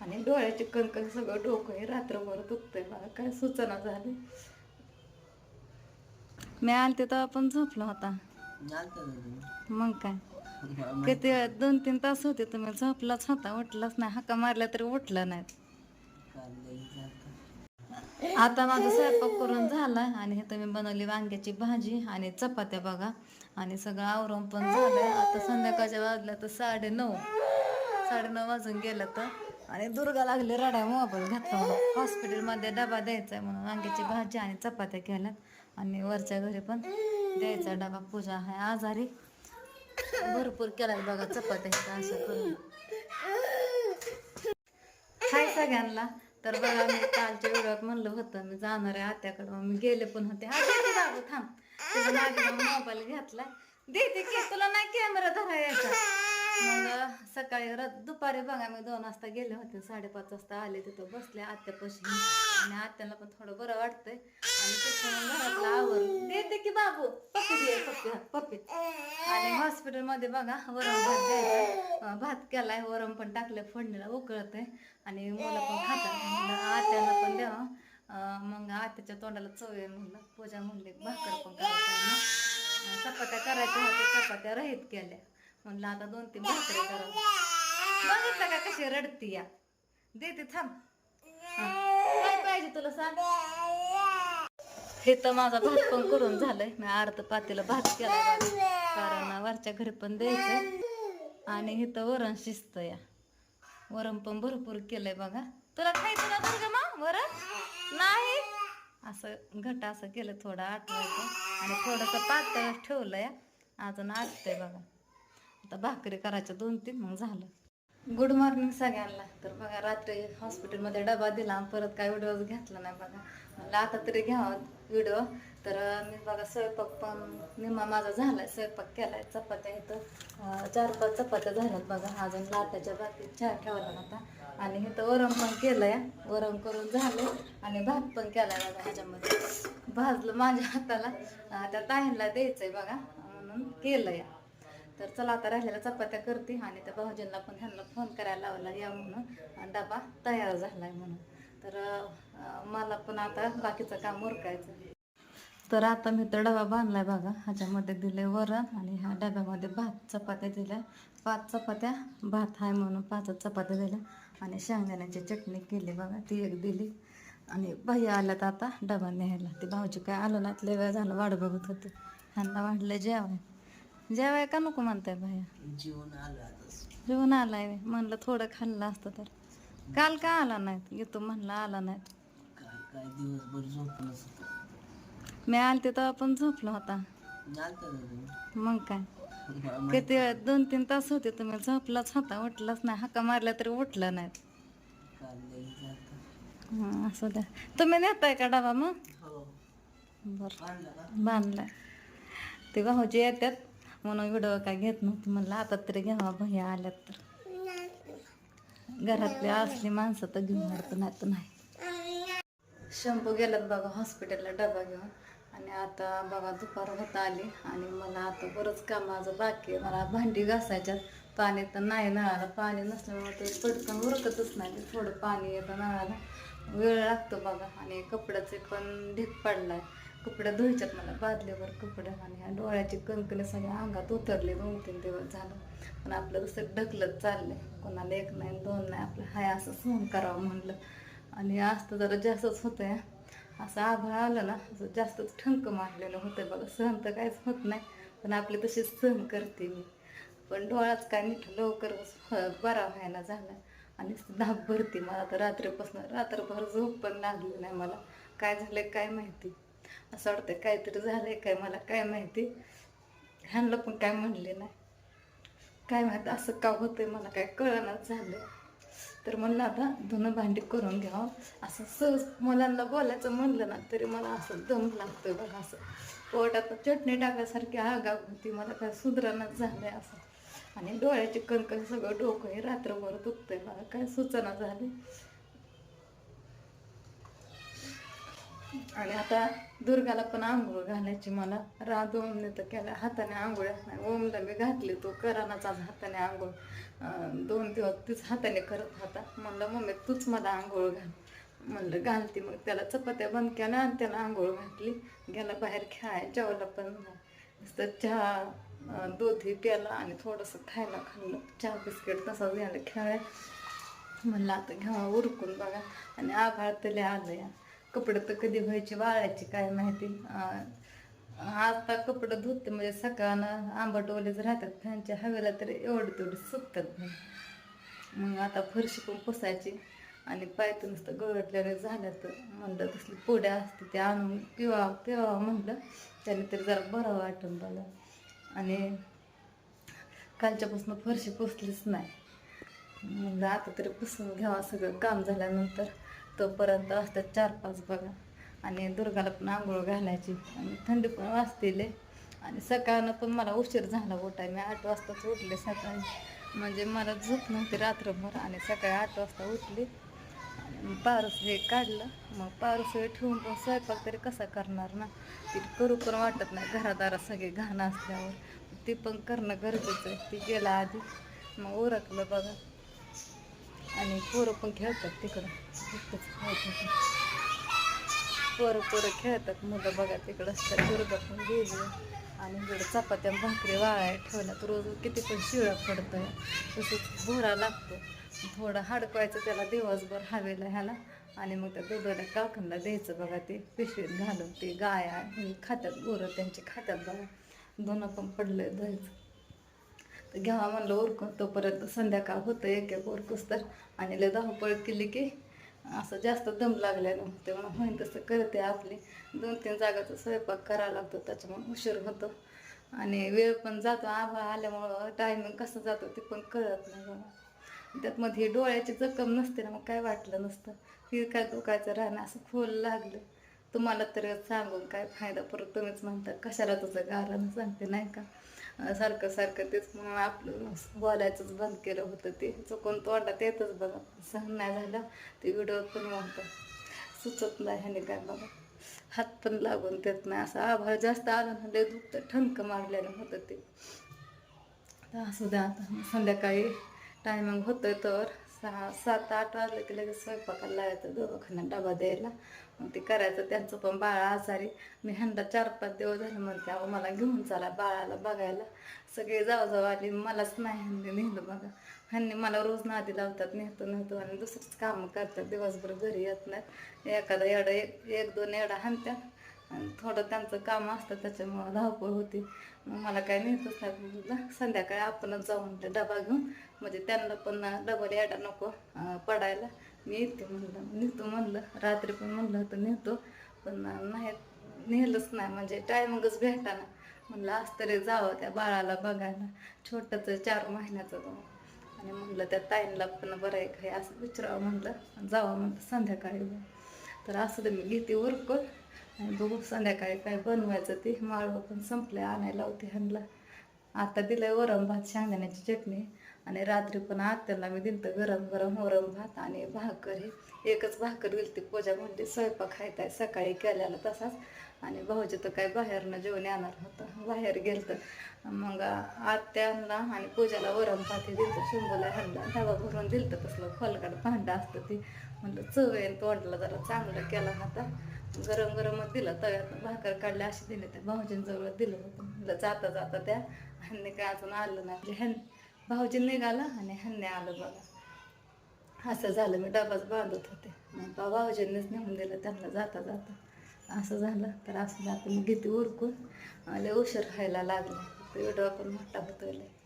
आणि डोळ्याचे कंकण सगळं डोकं हे रात्रभर दुखतंय मला. काय सुचना झाली? मी आलते तेव्हा पण झोपला होता. मग काय? किती वेळ दोन तीन तास होते तुम्ही झोपलाच होता. उठलाच नाही. हाका मारल्या तरी उठला नाही. आता माझा स्वयंपाक करून झाला आणि हे तुम्ही बनवली वांग्याची भाजी आणि चपात्या बघा. आणि सगळं आवरून पण झालंय आता संध्याकाळच्या वाजल्या तर साडे नऊ. साडे नऊ वाजून गेलं तर आणि दुर्गा लागले रड्या मोबाईल घातला हॉस्पिटलमध्ये डबा द्यायचा आहे म्हणून वांग्याची भाजी आणि चपात्या केल्यात. आणि वरच्या घरी पण द्यायचा डबा पूजा आहे आजारी. भरपूर केलाय बघा चपात्या असं करून. हाय सगळ्यांना. तर बघा मी कालच्या व्हिडिओत म्हणलं होतं मी जाणार आहे आत्याकडं. मी गेले पण होते. थांब. मोबाईल घेतला देते की तुला नाही कॅमेरा धरायचा. मग सकाळी र- दुपारी बघा मी दोन वाजता गेले होते साडेपाच वाजता आले तिथं बसले आत्यापाशी. आणि आत्याला पण थोडं बरं वाटतंय. आणि तिथं घरातला आवर देते की बाबू. पप्पी दे पप्पी पप्पी. आणि हॉस्पिटलमध्ये बघा वरण भात द्यायचा भात केलाय वरण पण टाकलं फोडणीला उकळत आहे आणि मुलं पण खातात. म्हणलं आत्याला पण द्यावं मग आत्याच्या तोंडाला चव आहे म्हणलं पूजा म्हणली भाकर पण करायचं मग चपात्या करायच्या होत्या चपात्या रहित केल्या. म्हणलं आता दोन तीन भाकरी करावं बघितलं का कशी रडती या. देते थांब. काय पाहिजे तुला सांग? हे तर माझा भात पण करून झालंय. मी अर्ध पातेला भात केला कारण वरच्या घरी पण द्यायचं आणि हे तर वरण शिस्त या. वरण पण भरपूर केलंय बघा. तुला खायचं ना दुर्गा मा वरण? नाही? असं घट असं केलं थोडं आठवायचं आणि थोडंसं पातळ ठेवलं या अजून आटतंय बघा. आता भाकरी करायच्या दोन तीन मग झालं. गुड मॉर्निंग सगळ्यांना. तर बघा रात्री हॉस्पिटलमध्ये डबा दिला आणि परत काय व्हिडिओज घेतला नाही बघा. म्हणलं आता तरी घ्यावा व्हिडिओ तर मी बघा स्वयंपाक पण निम्मा माझा झाला आहे स्वयंपाक केला आहे चपात्या इथं चार पाच चपात्या झाल्यात बघा. अजून लाटाच्या बाकीत चहा ठेवला होता आणि इथं वरण पण केलं आहे वरण करून झालं आणि भात पण केलाय बघा ह्याच्यामध्ये. भाजलं माझ्या हाताला. त्या ताईंला आहे बघा. म्हणून केलं आहे तर चला आता राहिलेल्या चपात्या करते आणि त्या भाऊजींना पण ह्यांना फोन करायला लावला या म्हणून. आणि डबा तयार झालाय म्हणून. तर मला पण आता बाकीचं काम उरकायचं. तर आता मी तर डबा बांधलाय बघा ह्याच्यामध्ये दिले वरण आणि ह्या डब्यामध्ये भात चपात्या दिल्या. पाच चपात्या भात आहे म्हणून पाचच चपात्या दिल्या. आणि शेंगदाण्याची चटणी केली बघा ती एक दिली. आणि बाई आल्यात आता डबा न्यायला. ती भाऊजी काय आलं ना लय वेळ झालं वाढ बघत होते. ह्यांना वाढलं जेवण. जेवाय का नको म्हणताय भैया आलं जेवण आलाय म्हणलं थोडं खाल्लं असतं तर. काल का आला नाहीत? येतो म्हणलं आला नाहीत. काय काय दिवसभर झोपलंच होतं मी आलते तेव्हा पण झोपला होता. मग काय? किती दोन तीन तास होते तुम्ही. झोपलाच होता उठलाच नाही. हाका मारल्या तरी उठला नाहीत. हं, असं द्या. तुम्ही नेताय का डबा मग? हो. बरं. बांधलाय. ते भाऊजी येतात. म्हणून व्हिडिओ काय घेत नव्हती म्हणलं आता तरी घ्यावा भैया आल्यात तर. घरातली असली माणसं तर घेऊन वाटतं नाही तर नाही. शंपू गेलात बघा हॉस्पिटलला डबा घेऊन. आणि आता बघा दुपार होत आली. आणि मला आता बरंच काम माझं बाकी आहे. मला भांडी घासायच्यात. पाणी तर नाही नळाला. पाणी नसल्यामुळे ते पटकन उरकतच नाही. थोडं पाणी येतं नळाला. वेळ लागतो बघा. आणि कपड्याचे पण ढीक आहे कपडे धुवायच्यात मला बादल्यावर कपडे आणि डोळ्याचे डोळ्याची सगळ्या अंगात उतरली दोन तीन दिवस झालं. पण आपलं दुसरं ढकलत चाललंय. कोणाला एक नाही दोन नाही आपलं हाय असं सहन करावं म्हणलं. आणि आज तर जरा जास्तच होतंय. असं आभाळ आलं ना असं जास्तच ठंक मारलेलं होतं बघा. सहन तर काहीच होत नाही पण आपली तशीच सहन करते मी. पण डोळाच काय नीट लवकर बरा व्हायला झाला. आणि धाप भरती मला तर रात्रीपासून. रात्रभर झोप पण लागली नाही मला. काय झालं काय माहिती. असं वाटतंय काहीतरी झालंय काय मला काय माहिती. ह्यांना पण काय म्हणले नाही. काय माहिती असं का होतंय मला काय कळणार झालं तर म्हणलं आता धुणं भांडी करून घ्यावं असं सहज मुलांना बोलायचं म्हणलं ना तरी मला असं दम लागतोय बघा असं. पोटात चटणी टाकायसारखी आगाग होती मला काय सुधारणच झालंय असं. आणि डोळ्याचे कणकण सगळं डोकं हे रात्रभर दुखतंय मला काय सुचना झाली. आणि आता दुर्गाला पण आंघोळ घालायची मला. राध ओमने तर केला हाताने आंघोळ्या नाही. ओमला मी घातली तो करानाचाच हाताने आंघोळ. दोन दिवस तीच हाताने करत होता. म्हणलं मम्मी तूच मला आंघोळ घाल. म्हणलं घालती. मग त्याला चपात्या बंद केल्या आणि त्याला आंघोळ घातली. गेला बाहेर खेळाय जेवला पण नुसतं चहा दूधही प्याला आणि थोडंसं खायला खाल्लं. चहा बिस्किट तसाच घ्यायला खेळाय म्हणलं आता घ्यावा उरकून बघा. आणि आभाळ तरी आलं या कपडे तर कधी व्हायचे वाळायचे काय माहिती. आता कपडं धुते म्हणजे सकाळनं आंबट ओलेच राहतात. फॅनच्या हवेला तरी एवढे तेवढे सुकतात. नाही मग आता फरशी पण पुसायची आणि पाय नुसतं गळटल्याने झालं तर म्हणलं तसली पोड्या असते ते आणून पिवा पिवा म्हणलं. त्याने तरी जरा बरं वाटून बघा आणि कालच्यापासून फरशी पुसलीच नाही. म्हणलं आता तरी पुसून घ्यावा सगळं काम झाल्यानंतर. तोपर्यंत असतात चार पाच बघा. आणि दुर्गाला पण आंघोळ घालायची. आणि थंडी पण वाजतील. आणि सकाळनं पण मला उशीर झाला उठाय मी आठ वाजताच उठले सकाळी. म्हणजे मला झोप नव्हती रात्रभर. आणि सकाळी आठ वाजता उठली. आणि पारस हे काढलं. मग पारस हे ठेवून पण स्वयंपाक तरी कसा करणार ना? ती करू पण वाटत नाही. घरादारात सगळे घाण असल्यावर. ते पण करणं गरजेचं आहे. ती गेला आधी. मग उरकलं बघा. आणि पोरं पण खेळतात तिकडं. पोरं पोरं खेळतात मुलं बघा तिकडं असतात दुर्गा पण गेली. आणि इकडं चपात्या भाकरी वाळाय ठेवल्यात. रोज किती पण शिळा पडतोय तसंच भोरा लागतो. थोडं हाडकवायचं त्याला दिवसभर हवेला ह्याला. आणि मग त्या दुधाला काकणला द्यायचं बघा ते पिशवीत घालून. ते गाया हे खात्यात गोरं त्यांचे खात्यात बघा. दोन पण पडलं द्यायचं तर घ्यावा म्हणलं उरकून तोपर्यंत संध्याकाळ होतं एक एक उरकूस तर आणि लय धावपळ केली की असं जास्त दम लागल्यानं होते म्हणून होईन तसं करते आपली. दोन तीन जागाचा स्वयंपाक करावा लागतो त्याच्यामुळे उशीर होतो. आणि वेळ पण जातो आभाळ आल्यामुळं टायमिंग कसं जातो ते पण कळत नाही बघा त्यात मध्ये ही डोळ्याची जखम नसते ना मग काय वाटलं नसतं. हे काय दुखायचं राहणं असं खोल लागलं. तुम्हाला तर सांगून काय फायदा परत तुम्हीच म्हणता कशाला तुझं गारानं सांगते नाही का? सारखं सारखं तेच म्हणून आपलं बोलायचंच बंद केलं होतं ते. चुकून तोंडात येतच बघा. सहन नाही झालं. ते व्हिडिओ पण म्हणतं सुचत नाही ह्याने काय बघा. हात पण लागून देत नाही. असं आभाळ जास्त आलं ना लय दुखतं. ठणकं मारलेलं होतं ते. असू द्या आता. संध्याकाळी टायमिंग होतं तर. सहा सात आठ वाजले की लगेच स्वयंपाकाला लावायचं दवाखान्यात डबा द्यायला. मग ते करायचं त्यांचं पण बाळ आजारी. मी ह्यांना चार पाच दिवस झाले म्हणते अहो मला घेऊन चला बाळाला बघायला. सगळे जाऊ आली आले. मलाच नाही ह्यांनी नेलं बघा. ह्यांनी मला रोज नादी लावतात नेहतो नेहतो आणि दुसरंच कामं करतात. दिवसभर घरी येत नाहीत. एखादा एवढा एक एक दोन एडं हाणतात आणि थोडं त्यांचं काम असतं त्याच्यामुळं धावपळ होती. मग मला काय नेतच नाही म्हणलं संध्याकाळी आपणच जाऊन ते डबा घेऊन म्हणजे त्यांना पण डबल याडा नको पडायला. मी येते म्हणलं नेतो म्हणलं रात्री पण म्हणलं होतं नेतो पण नाही नेलंच नाही म्हणजे टायमिंगच भेटाना. म्हणलं आज तरी जावं त्या बाळाला बघायला छोटंचं चार महिन्याचं आणि म्हणलं त्या ताईंना पण बरं आहे काय असं विचारावं म्हणलं जावं म्हणलं संध्याकाळी तर असं तर मी घेते उरकून आणि बघू संध्याकाळी काय बनवायचं ते. माळवं पण संपलं आणायला होते ह्यांना. आता दिलंय वरण भात शेंगदाण्याची चटणी आणि रात्री पण आत्याला मी दिलं गरम गरम वरण भात आणि भाकर हे. एकच भाकर दिली ती पूजा म्हणते स्वयंपाक खायचा आहे सकाळी केल्याला तसाच. आणि भाऊजी तर काय बाहेरनं जेवण येणार होतं. बाहेर गेलं मग आत्यांना आणि पूजाला वरण पाती हे दिलं शिंबूला ह्यांना. डबा भरून दिलं तसलं खोलगड भांडं असतं ते. म्हणलं चव आहे तोंडला जरा चांगलं केला होता. गरम गरमच दिलं तव्यात. भाकर काढले अशी दिले त्या भाऊजींजवळ दिलं होतं. म्हणलं जाता जाता त्या ह्यांनी काय अजून आलं नाही. म्हणजे ह्यां भाऊजी निघाला आणि ह्यांनी आलं बघा. असं झालं. मी डबाच बांधत होते. मग बा भाऊजींनीच नेऊन दिलं त्यांना जाता जाता. असं झालं तर असं जातं मी घेते उरकून. लय उशीर व्हायला लागला. व्हिडिओ आपण मोठा होतो लय.